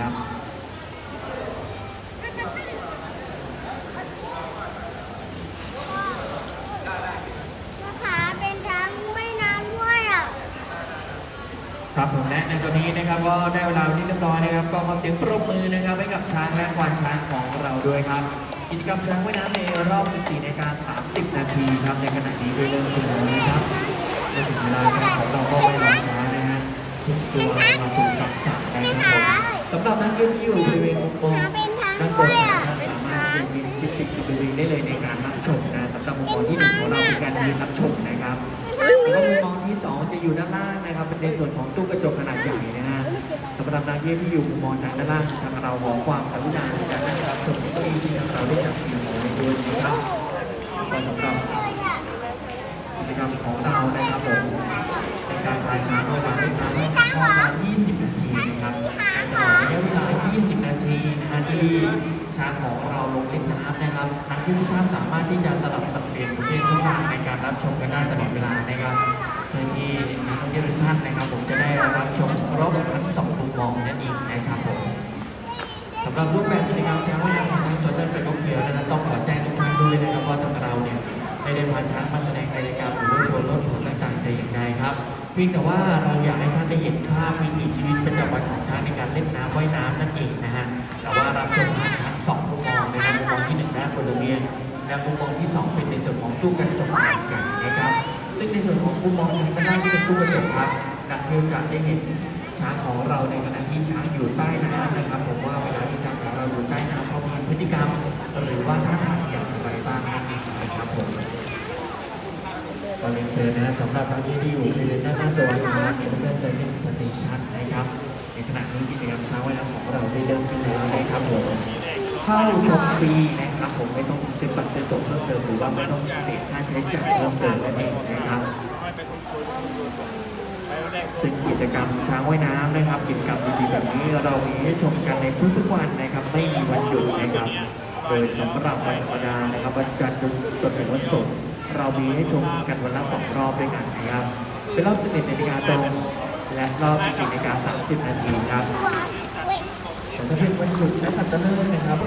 ครับขาเป็นช้างไม่ายน้ำด้วยอะครับผมและในตอนนี้นะครับก็ได้เวลาที่เรียบร้อยนะครับ ก็ขอเสียงปรบมือนะครับให้กับช้างและควานช้างของเราด้วยครับ กิจกรรมช้างว่ายน้ำในรอบ 14นาฬิกา30 นาทีครับในขณะนี้ด้วยเริ่มขึ้นแล้วนะครับ ยนที่อยู่บริเวณมุมมองด้านบนนะครับสามารถยืนชิดติดกับบริเวณได้เลยในการรับชมนะสำหรับมุมมองที่หนึ่งของเราเป็นการยืนรับชมนะครับแล้วก็มุมมองที่2จะอยู่ด้านล่างนะครับเป็นในส่วนของตู้กระจกขนาดใหญ่นะฮะสำหรับนักเรียนที่อยู่มุมมองทางด้านล่างทางเราขอความกรุณาในการนั่งรับชมที่เก้าอี้ที่เราได้จัดเตรียมไว้ด้วยนะครับก็สำหรับกิจกรรมของเรานะครับผมในการพาช้างเมื่อวานได้ทำ ที่ช้างของเราลงเล่นน้ำนะครับนักที่ทุกท่านสามารถที่จะสลับสับเปลี่ยนประเภทต่างในการรับชมกันได้ตลอดเวลานะครับเพื่อที่นักท่องเที่ยวทุกท่านนะครับ ผมจะได้รับชมครบทั้งสองมุมมองนั่นเองนะครับผมสำหรับรูปแบบกิจกรรมช้างว่ายน้ำของทางสวนสัตว์เปิดกเขียวนะครับต้องขอแจ้งทุกท่านด้วยนะครับว่าทางเราเนี่ยไม่ได้พาช้างมาแสดงกิจกรรมหรือว่าโชว์รถผลต่างๆแต่อย่างใดครับ พียงแต่ว่าเราอยากให้ท่านได้เห็นภาพวิถีชีวิตประจำวันของช้างในการเล่นน้ำว่ายน้ำนั่นเองนะฮะแต่ว่ารับชมผ่านทั้งสองมุมมองนะครับมุมมองที่หนึ่งด้านบริเวณและมุมมองที่สองเป็นในส่วนของตู้กระจกขนนะครับ ซึ่งในส่วนของมุมมองทางด้านที่เป็นตู้กระจกครับนักเที่ยวจะได้เห็นช้างของเราในขณะที่ช้างอยู่ใต้น้ำนะครับ ผมว่าเวลาที่ช้างของเราอยู่ใต้น้ำเขามีพฤติกรรมหรือว่าท่าทางอย่างไรบ้างนั่นเองนะครับผมก็ เรียนเชิญนะสำหรับท่านที่อยู่บริเวณด้านหน้าตัวนะครับเดี๋ยเพื่อนจะเล่นสเตชันนะครับ ในขณะนี้กิจกรรมเช้าว่ายน้ำของเราได้เริ่มขึ้นแล้วนะครับผมเข้าชมฟรีนะครับผมไม่ต้องซื้อบัตรซื้อตั๋วเพิ่มเติมหรือว่าไม่ต้องเสียค่าใช้จ่ายเพิ่มเติมนั่นเองนะครับซึ่งกิจกรรมช้างว่ายน้ำนะครับ กิจกรรมดีๆแบบนี้เรามีให้ชมกันในทุกๆวันนะครับ ไม่มีวันหยุดนะครับ โดยสำหรับวันธรรมดานะครับวันจันทร์จนถึงวันศุกร์ เรามีให้ชมกันวันละสองรอบด้วยกันนะครับ เป็นรอบ 11นาฬิกาตรงและรอบ 14นาฬิกา30นาทีครับแต่ถ้าเป็นวันหยุดและสัปดาห์นะครับ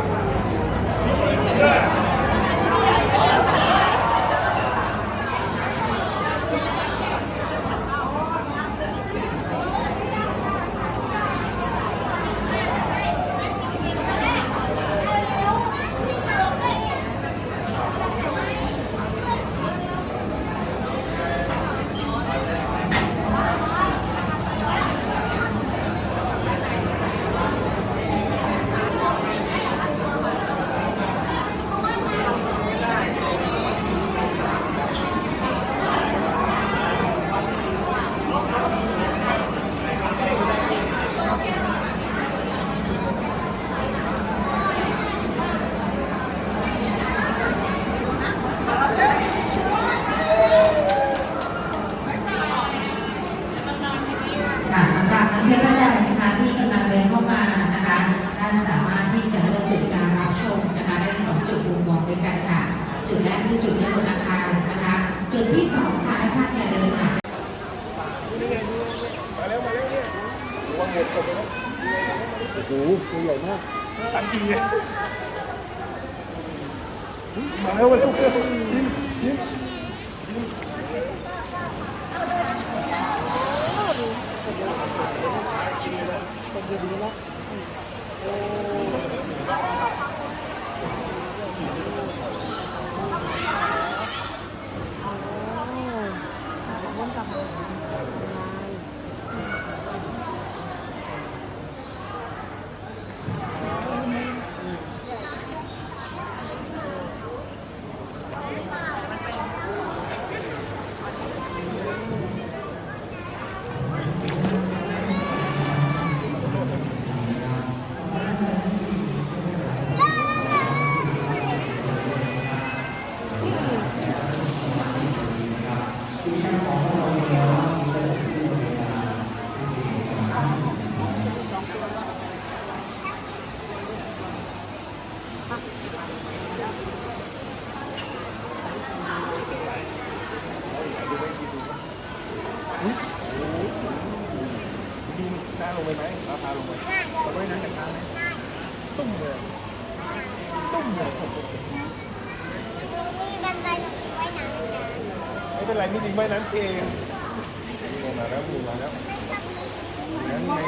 ค่ะสำหรับนักเรียนท่านใดนะคะที่กำลังเดินเข้ามานะคะท่านสามารถที่จะเลือกจุดการรับชมนะคะได้สองจุดมุมมองด้วยกันค่ะ จุดแรกคือจุดในบนอาคารนะคะ จุดที่สองค่ะให้ท่านเนี่ยเดินผ่านโอ้โหตัวใหญ่มากตันจริงเลยมาแล้วมาแล้วยิ้มยิ้ม งไปไหมราคาลงไปเราไม่นั่งแต่งหน้าตุ้มเลยตุ้มเลยตรงนี้บันไดไว้น้ำนะไม่เป็นไรนี่ดีไว้นั้นเองมาแล้วมีมาแล้วนั่นไง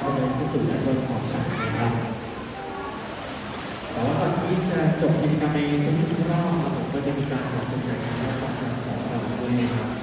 ก็เลยที่สุดและโดนของสารนะครับแต่ว่าตอนที่จะจบกิจกรรมในทุกๆรอบครับผมก็จะมีการขอจำหน่ายของของเราด้วยนะครับ